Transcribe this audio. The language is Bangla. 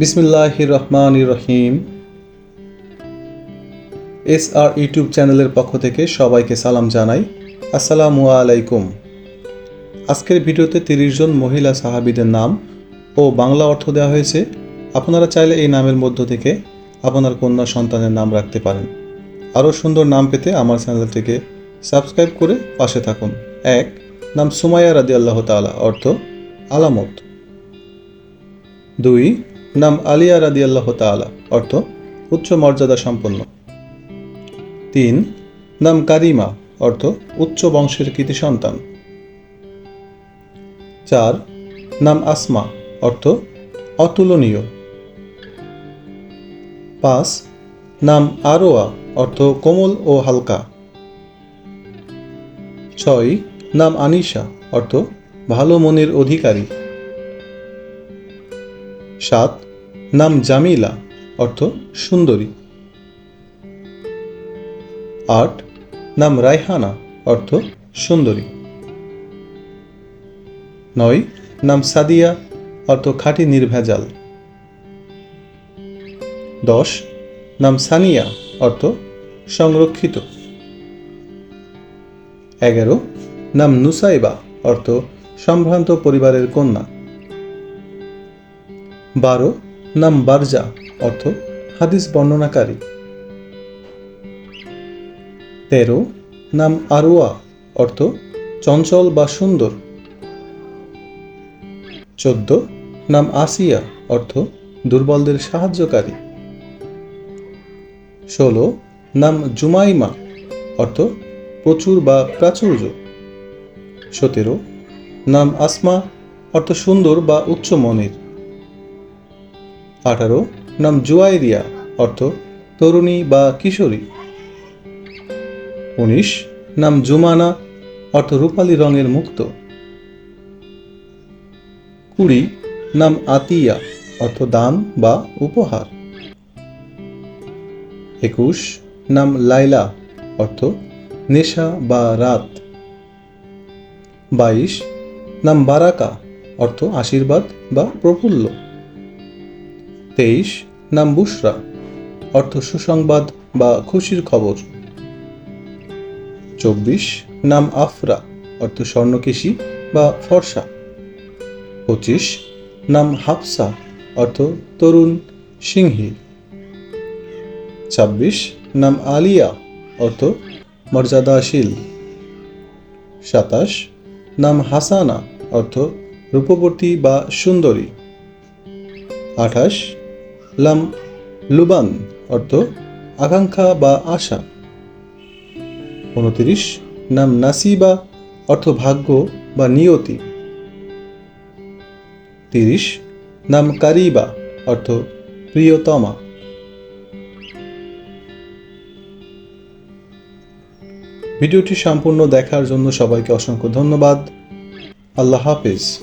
বিসমিল্লাহ রহমান রহিম এস আর ইউটিউব চ্যানেলের পক্ষ থেকে সবাইকে সালাম জানাই। আসসালামু আলাইকুম। আজকের ভিডিওতে তিরিশ জন মহিলা সাহাবীদের নাম ও বাংলা অর্থ দেওয়া হয়েছে। আপনারা চাইলে এই নামের মধ্য থেকে আপনার কন্যা সন্তানের নাম রাখতে পারেন। আরও সুন্দর নাম পেতে আমার চ্যানেলটিকে সাবস্ক্রাইব করে পাশে থাকুন। এক, নাম সুমাইয়া রাদি আল্লাহ তালা অর্থ, আলামত। দুই নাম আলিয়া রাদি আল্লাহ তালা অর্থ উচ্চ মর্যাদা সম্পন্ন। তিন, নাম কারিমা, অর্থ উচ্চ বংশের কৃতি সন্তান। চার, নাম আসমা, অর্থ অতুলনীয়। পাঁচ, নাম আরোয়া, অর্থ কোমল ও হালকা। ছয়, নাম আনিশা, অর্থ ভালো মনের অধিকারী। সাত, নাম জামিলা, অর্থ সুন্দরী। আট, নাম রায়হানা অর্থ সুন্দরী। নয়, নাম সাদিয়া, অর্থ খাঁটি নির্ভেজাল। দশ, নাম সানিয়া, অর্থ সংরক্ষিত। এগারো, নাম নুসাইবা, অর্থ সম্ভ্রান্ত পরিবারের কন্যা। বারো নাম বারজা, অর্থ হাদিস বর্ণনাকারী। তেরো নাম আরোয়া, অর্থ চঞ্চল বা সুন্দর। চোদ্দ নাম আসিয়া, অর্থ দুর্বলদের সাহায্যকারী। ষোলো নাম জুমাইমা, অর্থ প্রচুর বা প্রাচুর্য। সতেরো নাম আসমা, অর্থ সুন্দর বা উচ্চ মনের। আঠারো, নাম জুয়াইরিয়া অর্থ তরুণী বা কিশোরী। উনিশ, নাম জুমানা, অর্থ রূপালী রঙের মুক্ত। কুড়ি, নাম আতিয়া, অর্থ দান বা উপহার। একুশ, নাম লাইলা, অর্থ নেশা বা রাত। বাইশ, নাম বারাকা, অর্থ আশীর্বাদ বা প্রফুল্ল। তেইশ, নাম বুশরা, অর্থ সুসংবাদ বা খুশির খবর। চব্বিশ, নাম আফরা, অর্থ স্বর্ণকেশী বা ফর্সা। পঁচিশ, নাম হাফসা, অর্থ তরুণ সিংহী। ছাব্বিশ, নাম আলিয়া, অর্থ মর্যাদাশীল। সাতাশ, নাম হাসানা, অর্থ রূপবর্তী বা সুন্দরী। আঠাশ লাম, লুবান অর্থ আকাঙ্ক্ষা বা আশা। উনত্রিশ, নাম নাসিবা অর্থ ভাগ্য বা নিয়তি। তিরিশ, নাম কারিবা অর্থ প্রিয়তমা। ভিডিওটি সম্পূর্ণ দেখার জন্য সবাইকে অসংখ্য ধন্যবাদ। আল্লাহ হাফিজ।